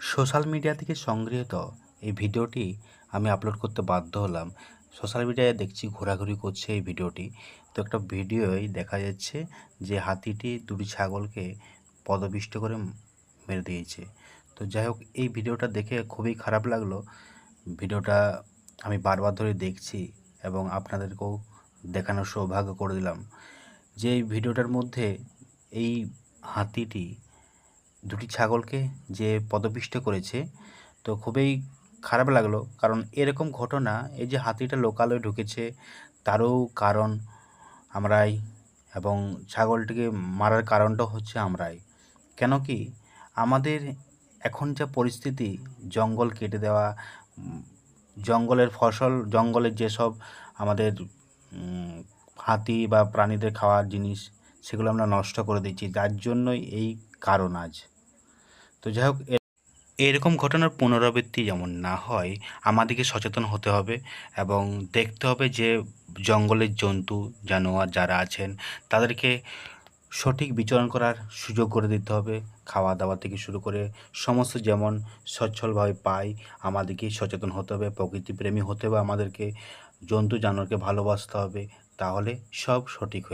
Social media থেকে সংগৃহীত এই ভিডিওটি আমি আপলোড করতে বাধ্য হলাম। সোশ্যাল মিডিয়ায় দেখছি, ঘোরাঘুরি করছে এই ভিডিওটি। তো একটা ভিডিওয় দেখা যাচ্ছে যে হাতিটি দুটি ছাগলকে পদপিষ্ট করে মেরে দিয়েছে। তো যাই হোক, এই ভিডিওটা দেখে খুবই খারাপ লাগল। ভিডিওটা আমি বারবার ধরে দেখছি এবং আপনাদেরকেও দেখানোর সৌভাগ্য করে দিলাম যে এই ভিডিওটার মধ্যে এই হাতিটি দুটি ছাগলকে যে পদপিষ্ট করেছে, তো খুবই খারাপ লাগল। কারণ এরকম ঘটনা, এই যে হাতিটা লোকালয়ে ঢুকেছে, তারও কারণ আমরাই এবং ছাগলটিকে মারার কারণটা হচ্ছে আমরাই। কেন কি, আমাদের এখন যা পরিস্থিতি, জঙ্গল কেটে দেওয়া, জঙ্গলের ফসল, জঙ্গলের যেসব আমাদের হাতি বা প্রাণীদের খাওয়ার জিনিস সেগুলো আমরা নষ্ট করে দিচ্ছি। যার জন্যই এই কারণ আজ। তো যাই হোক এরকম ঘটনার পুনরাবৃত্তি যেমন না হয়, আমাদেরকে সচেতন হতে হবে এবং দেখতে হবে যে জঙ্গলের জন্তু, জানোয়ার যারা আছেন, তাদেরকে সঠিক বিচরণ করার সুযোগ করে দিতে হবে। খাওয়া দাওয়া থেকে শুরু করে সমস্ত যেমন সচ্ছলভাবে পাই, আমাদেরকে সচেতন হতে হবে, প্রকৃতিপ্রেমী হতে হবে আমাদেরকে জন্তু জানোয়ারকে ভালোবাসতে হবে, তাহলে সব সঠিক হয়ে